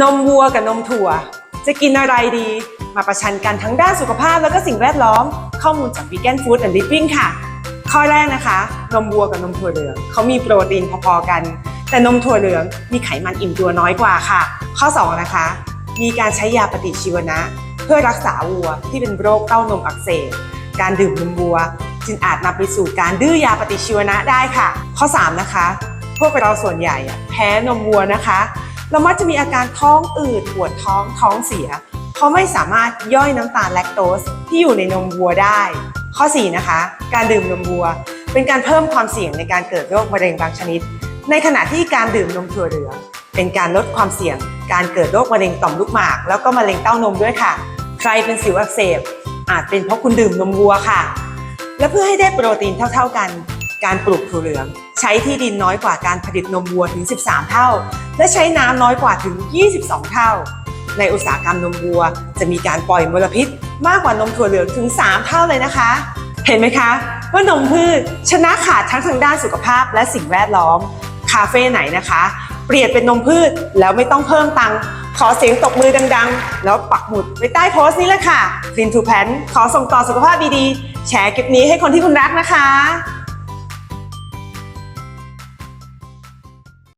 นมวัวกับนมถั่ว จะกินอะไรดี มาประชันกันทั้งด้านสุขภาพแล้วก็สิ่งแวดล้อม ข้อมูลจาก Vegan Food and Living ค่ะ ข้อแรกนะคะ นมวัวกับนมถั่วเหลืองเขามีโปรตีนพอๆกัน แต่นมถั่วเหลืองมีไขมันอิ่มตัวน้อยกว่าค่ะ ข้อ 2 นะคะ มีการใช้ยาปฏิชีวนะ เพื่อรักษาวัวที่เป็นโรคเต้านมอักเสบการดื่มนมวัว จึงอาจนำไปสู่การดื้อยาปฏิชีวนะได้ค่ะ ข้อ 3 นะคะ พวกเราส่วนใหญ่แพ้นมวัวนะคะ เรามักจะมีอาการท้องอืดปวดท้องท้องเสียเพราะไม่สามารถย่อยน้ำตาลแลคโตสที่อยู่ในนมวัวได้ ข้อ 4 นะคะ การดื่มนมวัว เป็นการเพิ่มความเสี่ยงในการเกิดโรคมะเร็งบางชนิด ในขณะที่การดื่มนมถั่วเหลืองเป็นการลดความเสี่ยง การเกิดโรคมะเร็งต่อมลูกหมาก แล้วก็มะเร็งเต้านมด้วยค่ะ ใครเป็นสิวอักเสบอาจเป็นเพราะคุณดื่มนมวัวค่ะ และเพื่อให้ได้โปรตีนเท่า ๆกัน การปลูกถั่วเหลือง ใช้ที่ดินน้อยกว่าการผลิตนมวัวถึง 13 เท่า และใช้น้ำน้อยกว่าถึง 22 เท่า ในอุตสาหกรรมนมวัว จะมีการปล่อยมลพิษ มากกว่านมถั่วเหลืองถึง 3 เท่าเลยนะคะ เห็นไหมคะ ว่านมพืชชนะขาดทั้งทางด้านสุขภาพและสิ่งแวดล้อม คาเฟ่ไหนนะคะ เปลี่ยนเป็นนมพืชแล้วไม่ต้องเพิ่มตังค์ขอเสียงตบมือดังๆ แล้วปักหมุดไว้ใต้โพสต์นี้แหละค่ะ Clean to Pan ขอส่งต่อสุขภาพดีๆ แชร์คลิปนี้ให้คนที่คุณรักนะคะ